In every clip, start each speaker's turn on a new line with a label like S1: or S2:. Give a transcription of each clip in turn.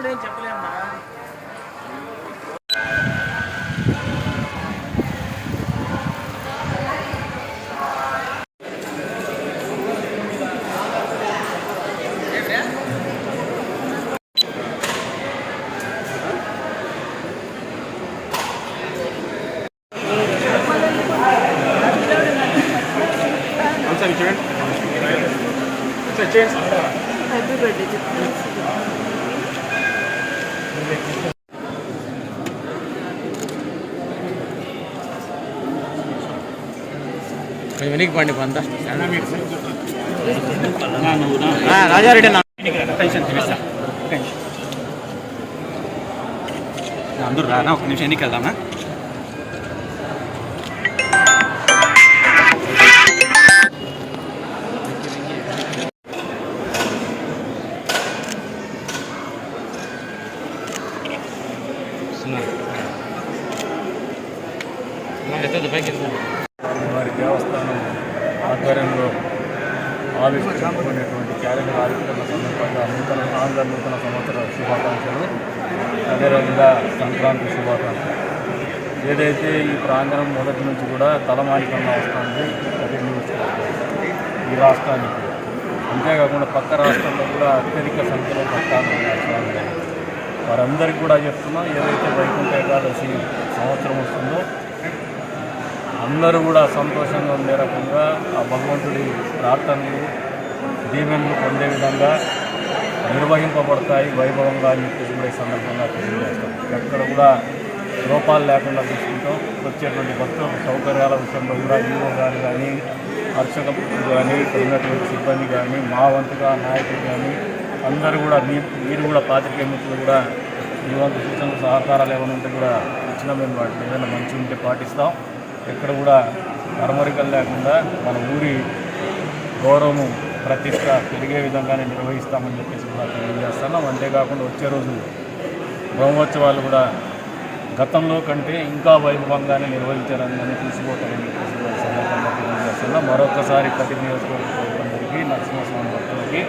S1: కూడా ఏం చెప్పలేమ్మా
S2: ఒకసారి చూడండి చేయండి
S3: హ్యాపీ బర్త్డే
S2: కొంచెం వెనక్కి పండి కొంత రాజారెడ్డి అందరూ రానా ఒక నిమిషం ఎన్నికెళ్దామా చేస్తున్నారు
S4: వారి దేవస్థానం ఆధ్వర్యంలో ఆవిష్కరించుకునేటువంటి క్యాలెండర్ ఆవిష్కరణ సందర్భంగా నూతన ఆంధ్ర నూతన సంవత్సర శుభాకాంక్షలు. అదేవిధంగా సంక్రాంతి శుభాకాంక్షలు. ఏదైతే ఈ ప్రాంగణం మొదటి నుంచి కూడా తలమానికంగా వస్తుంది ఈ రాష్ట్రానికి. అంతేకాకుండా పక్క రాష్ట్రంలో కూడా అత్యధిక సంఖ్యలో భక్తాలు ఉన్నారు. వారందరికీ కూడా చెప్తున్నా ఏదైతే వైకుంఠ ఏకాదశి సంవత్సరం వస్తుందో అందరూ కూడా సంతోషంగా ఉండే రకంగా ఆ భగవంతుడి ప్రార్థనలు దీవెనలు పొందే విధంగా నిర్వహింపబడతాయి వైభవంగా అని చెప్పేసి కూడా ఈ సందర్భంగా తెలియజేస్తాం. ఎక్కడ కూడా లోపాలు లేకుండా చూసుకుంటాం. వచ్చేటువంటి భక్తులకు సౌకర్యాల విషయంలో కూడా ఈవో గారు కానీ అర్చకులు కానీ ఇక్కడ ఉన్నటువంటి సిబ్బంది కానీ మా వంతుగా నాయకులు కానీ అందరూ కూడా మీ మీరు కూడా పాత్రికేయ మిత్రులు కూడా మీ వంతు సూచనలు సహకారాలు ఏమైనా ఉంటే కూడా ఇచ్చిన మేము వాటిని ఏదైనా మంచి ఉంటే పాటిస్తాం. ఎక్కడ కూడా అరమరికలు లేకుండా మన ఊరి గౌరవము ప్రతిష్ట పెరిగే విధంగానే నిర్వహిస్తామని చెప్పేసి కూడా తెలియజేస్తున్నాం. అంతేకాకుండా వచ్చే రోజు బ్రహ్మోత్సవాలు కూడా గతంలో కంటే ఇంకా వైభవంగానే నిర్వహించాలని తీసుకోవటం సందర్భంగా తెలియజేస్తున్నాం. మరొకసారి ప్రతి నియోజకవర్గ నరసింహస్వామి భక్తులకి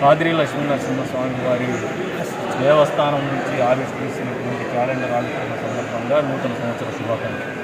S4: కాదిరి లక్ష్మీనరసింహస్వామి వారి దేవస్థానం నుంచి ఆవిష్కరిస్తున్నటువంటి క్యాలెండర్ ఆవిష్కరణ సందర్భంగా నూతన సంవత్సర శుభాకాంక్షలు.